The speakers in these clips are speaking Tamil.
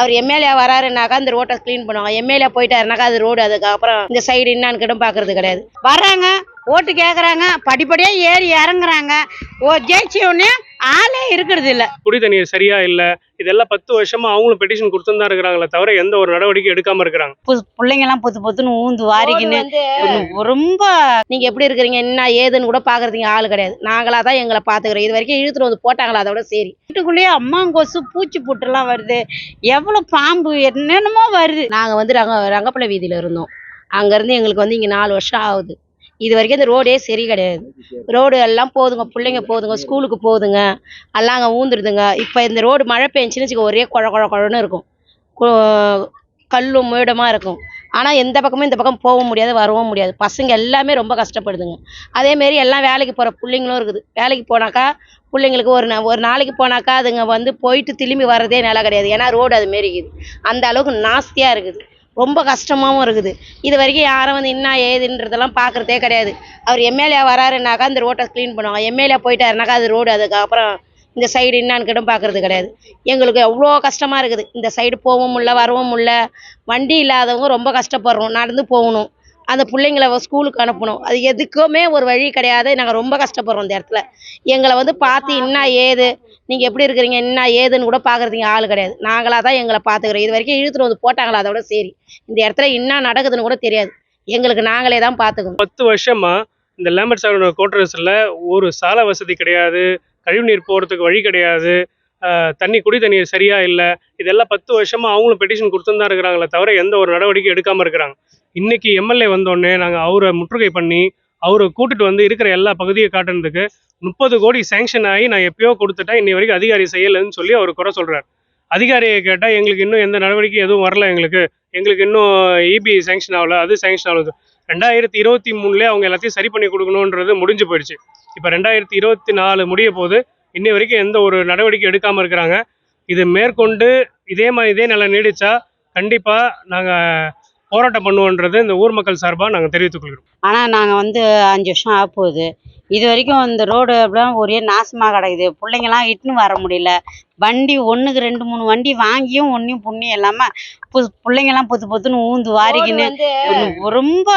அவர் எம்எல்ஏ வராருனாக்கா அந்த ரோட்டை க்ளீன் பண்ணுவாங்க. எம்எல்ஏ போயிட்டாருனாக்கா அது ரோடு அதுக்கப்புறம் இந்த சைடு என்னான்னு கிட்ட பார்க்கறது கிடையாது. வர்றாங்க ஓட்டு கேட்குறாங்க படிப்படியாக ஏறி இறங்குறாங்க. ஓ ஜெயிச்ச உடனே ஆளே இருக்கிறது இல்லை. குடி தண்ணீர் சரியா இல்ல. இதெல்லாம் பத்து வருஷமா அவங்களும் பெட்டிஷன் கொடுத்துன்னு தான் இருக்கிறாங்களே தவிர எந்த ஒரு நடவடிக்கை எடுக்காம இருக்கிறாங்க. புது பிள்ளைங்கெல்லாம் பொத்து பொத்துன்னு ஊந்து வாரிக்கின்னு ரொம்ப நீங்க எப்படி இருக்கிறீங்க என்ன ஏதுன்னு கூட பாக்குறதுக்கு ஆள் கிடையாது. நாங்களா தான் எங்களை பாத்துக்கிறோம். இது வரைக்கும் இழுத்துட்டு வந்து போட்டாங்களா அதோட சரி. வீட்டுக்குள்ளேயே அம்மாங்கொசு பூச்சி புட்டுலாம் வருது. எவ்வளோ பாம்பு என்னென்னமோ வருது. நாங்க வந்து ரங்க ரங்கப்பள்ளி வீதியில இருந்தோம். அங்க இருந்து எங்களுக்கு வந்து இங்க நாலு வருஷம் ஆகுது. இது வரைக்கும் இந்த ரோடே சரி கிடையாது. ரோடு எல்லாம் போதுங்க பிள்ளைங்க போதுங்க ஸ்கூலுக்கு போகுதுங்க எல்லாம் அங்கே ஊந்துருதுங்க. இப்போ இந்த ரோடு மழை பெஞ்சுன்னு வச்சுக்கோ ஒரே குழ குழ குழன்னு இருக்கும். கல்லும் மேடமாக இருக்கும். ஆனால் எந்த பக்கமும் இந்த பக்கம் போகவும் முடியாது வரவும் முடியாது. பசங்க எல்லாமே ரொம்ப கஷ்டப்படுதுங்க. அதேமாரி எல்லாம் வேலைக்கு போகிற பிள்ளைங்களும் இருக்குது. வேலைக்கு போனாக்கா பிள்ளைங்களுக்கு ஒரு நா- ஒரு நாளைக்கு போனாக்கா அதுங்க வந்து போயிட்டு திரும்பி வர்றதே நிலை கிடையாது. ஏன்னா ரோடு அது மாரி இருக்குது. அந்த அளவுக்கு நாஸ்தியாக இருக்குது. ரொம்ப கஷ்டமாகவும் இருக்குது. இது வரைக்கும் யாரும் வந்து என்ன ஏதுன்றதெல்லாம் பார்க்குறதே கிடையாது. அவர் எம்எல்ஏ வராருனாக்கா அந்த ரோட்டை க்ளீன் பண்ணுவாங்க. எம்எல்ஏ போயிட்டாருனாக்கா அது ரோடு அதுக்கப்புறம் இந்த சைடு என்னான்னு கிட்ட பார்க்கறது கிடையாது. எங்களுக்கு எவ்வளோ கஷ்டமாக இருக்குது. இந்த சைடு போகவும் முடில வரவும் முடில வண்டி இல்லாதவங்க ரொம்ப கஷ்டப்படுறோம். நடந்து போகணும். அந்த பிள்ளைங்கள ஸ்கூலுக்கு அனுப்பணும். அது எதுக்குமே ஒரு வழி கிடையாது. நாங்கள் ரொம்ப கஷ்டப்படுறோம் இந்த இடத்துல. எங்களை வந்து பார்த்து என்ன ஏது? நீங்கள் எப்படி இருக்கிறீங்க? என்ன ஏதுன்னு கூட பார்க்குறதுக்கு ஆள் கிடையாது. நாங்களாக தான் எங்களை பார்த்துக்கிறோம். இது வரைக்கும் இழுத்துட்டு வந்து போட்டாங்களா? அதோட சரி. இந்த இடத்துல என்ன நடக்குதுன்னு கூட தெரியாது. எங்களுக்கு நாங்களே தான் பார்த்துக்கணும். பத்து வருஷமா இந்த லேம்பர் சாரோட கோட்டரஸ்ல ஒரு சாலை வசதி கிடையாது. கழிவுநீர் போகிறதுக்கு வழி கிடையாது. தண்ணி குடி தண்ணி சரியா இல்லை இதெல்லாம் பத்து வருஷமா அவங்களும் பெட்டிஷன் கொடுத்துன்னு தான் இருக்கிறாங்களே தவிர எந்த ஒரு நடவடிக்கை எடுக்காம இருக்கிறாங்க. இன்னைக்கு எம்எல்ஏ வந்தோடனே நாங்கள் அவரை முற்றுகை பண்ணி அவரை கூட்டிகிட்டு வந்து இருக்கிற எல்லா பகுதியை காட்டுறதுக்கு முப்பது கோடி சேங்ஷன் ஆகி நான் எப்பயோ கொடுத்துட்டேன் இன்னை வரைக்கும் அதிகாரி செய்யலைன்னு சொல்லி அவர் குறை சொல்றாரு. அதிகாரியை கேட்டால் எங்களுக்கு இன்னும் எந்த நடவடிக்கை எதுவும் வரல எங்களுக்கு. எங்களுக்கு இன்னும் இபி சேங்ஷன் ஆகல அது சேங்ஷன் ஆகுது ரெண்டாயிரத்தி இருபத்தி மூணுலேயே அவங்க எல்லாத்தையும் சரி பண்ணி கொடுக்கணுன்றது முடிஞ்சு போயிடுச்சு. இப்போ ரெண்டாயிரத்தி இருபத்தி நாலு முடிய போது இன்னை வரைக்கும் எந்த ஒரு நடவடிக்கை எடுக்காமல் இருக்கிறாங்க. இது மேற்கொண்டு இதே மாதிரி இதே நிலை நீடிச்சா கண்டிப்பாக நாங்கள் போராட்டம் பண்ணுவோன்றது இந்த ஊர் மக்கள் சார்பாக நாங்கள் தெரிவித்துக் கொள்கிறோம். ஆனால் நாங்கள் வந்து அஞ்சு வருஷம் ஆக போகுது. இது வரைக்கும் இந்த ரோடு அப்படிலாம் ஒரே நாசமாக கிடக்குது. பிள்ளைங்கலாம் இட்டுன்னு வர முடியல. வண்டி ஒன்றுக்கு ரெண்டு மூணு வண்டி வாங்கியும் ஒன்றையும் புண்ணியம் இல்லாமல் பு பிள்ளைங்கெல்லாம் பொத்து பொத்துன்னு ஊந்து வாரிக்கின்னு ரொம்ப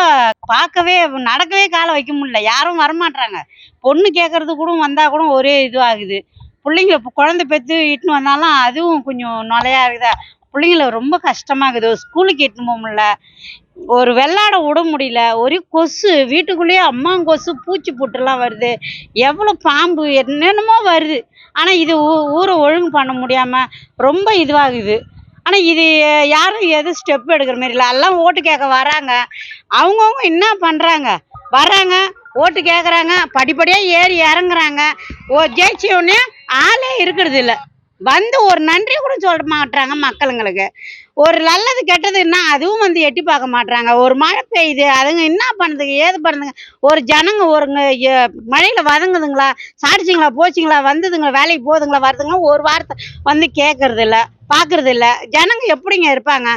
பார்க்கவே நடக்கவே காலை வைக்க முடியல. யாரும் வரமாட்றாங்க. பொண்ணு கேட்கறது கூட வந்தால் கூட ஒரே இதுவாகுது. பிள்ளைங்க குழந்தை பெற்று இட்டுன்னு வந்தாலும் அதுவும் கொஞ்சம் நுழையா இருக்குதா? பிள்ளைங்கள ரொம்ப கஷ்டமாகுது. ஸ்கூலுக்கு எட்டுன்னு போக முடியல ஒரு வெள்ளாட விட முடியல. ஒரே கொசு வீட்டுக்குள்ளேயே அம்மா கொசு பூச்சி புட்டுலாம் வருது. எவ்வளோ பாம்பு என்னென்னமோ வருது. ஆனால் இது ஊ ஊரை ஒழுங்கு பண்ண முடியாமல் ரொம்ப இதுவாகுது. ஆனால் இது யாரும் எதுவும் ஸ்டெப் எடுக்கிற மாதிரி இல்லை. எல்லாம் ஓட்டு கேட்க வராங்க. அவங்கவுங்க என்ன பண்ணுறாங்க வர்றாங்க ஓட்டு கேட்குறாங்க. படிப்படியாக ஏறி இறங்குறாங்க. ஓ ஜெயிச்ச உடனே ஆளே இருக்கிறது இல்லை. வந்து ஒரு நன்றி கூட சொல்ல மாட்டுறாங்க மக்களுங்களுக்கு. ஒரு நல்லது கெட்டதுன்னா அதுவும் வந்து எட்டி பார்க்க மாட்டுறாங்க ஒரு மழை பெய்யுது அதுங்க என்ன பண்ணுதுங்க ஏது பண்ணுதுங்க? ஒரு ஜனங்க ஒருங்க மழையில் வதங்குதுங்களா? சாடிச்சிங்களா போச்சிங்களா வந்ததுங்களா வேலைக்கு போகுதுங்களா வருதுங்களா? ஒரு வார்த்தை வந்து கேட்கறது இல்லை பார்க்கறது இல்லை ஜனங்க எப்படிங்க இருப்பாங்க?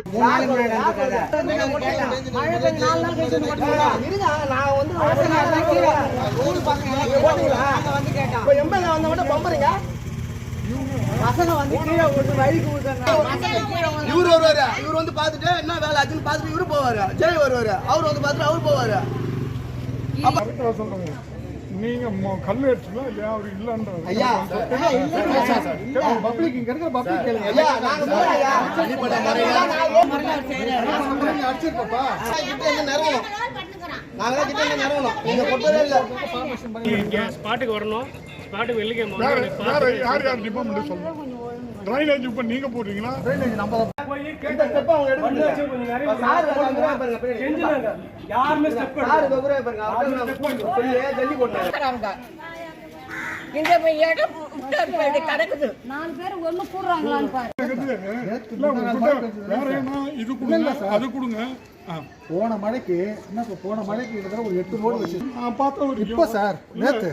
இவரு வருவாரு. இவர் வந்து பார்த்துட்டு என்ன வேலை ஆச்சுன்னு பார்த்துட்டு இவரு போவாரு. ஜெய் வருவாரு. அவர் வந்து பார்த்துட்டு அவர் போவாரு. நீங்க மொ- கல் அடிச்சுங்களா இல்லையா? அவர் இல்லன்றது ஐயா. பப்ளிக் இங்க இருக்கிற பப்ளிக் கேளுங்க. ஐயா நாங்க போறோம் ஐயா. தனிப்பட்ட முறையில அடிச்சிருப்பா கிட்ட நிறவணும் நாங்க ஸ்பாட்டுக்கு வரணும். வேற யார் யார் டிபார்ட்மெண்ட் சொல்லுங்க. ட்ரைனேஜ் இப்ப நீங்க போடுறீங்களா? இந்த ஸ்டெப் அவங்க எடுக்கணும் சார் வந்து பாருங்க பின்னாடி. சார் இதோ கூட பாருங்க அவர்கிட்ட நான் சொல்லி ஜல்லி போட்டேன் இருக்கிறாங்க இந்த இடம் கிடக்குது. நாலு பேர் ஒண்ணு கூடுறாங்களான்னு பாரு. வேற என்ன? இது கொடுங்க அது கொடுங்க. போன மழைக்கு என்ன இப்ப போன மழைக்கு கிட்டத்தட்ட ஒரு எட்டு ரோடு வச்சு நான் பார்த்த ஒரு இப்போ சார் நேத்து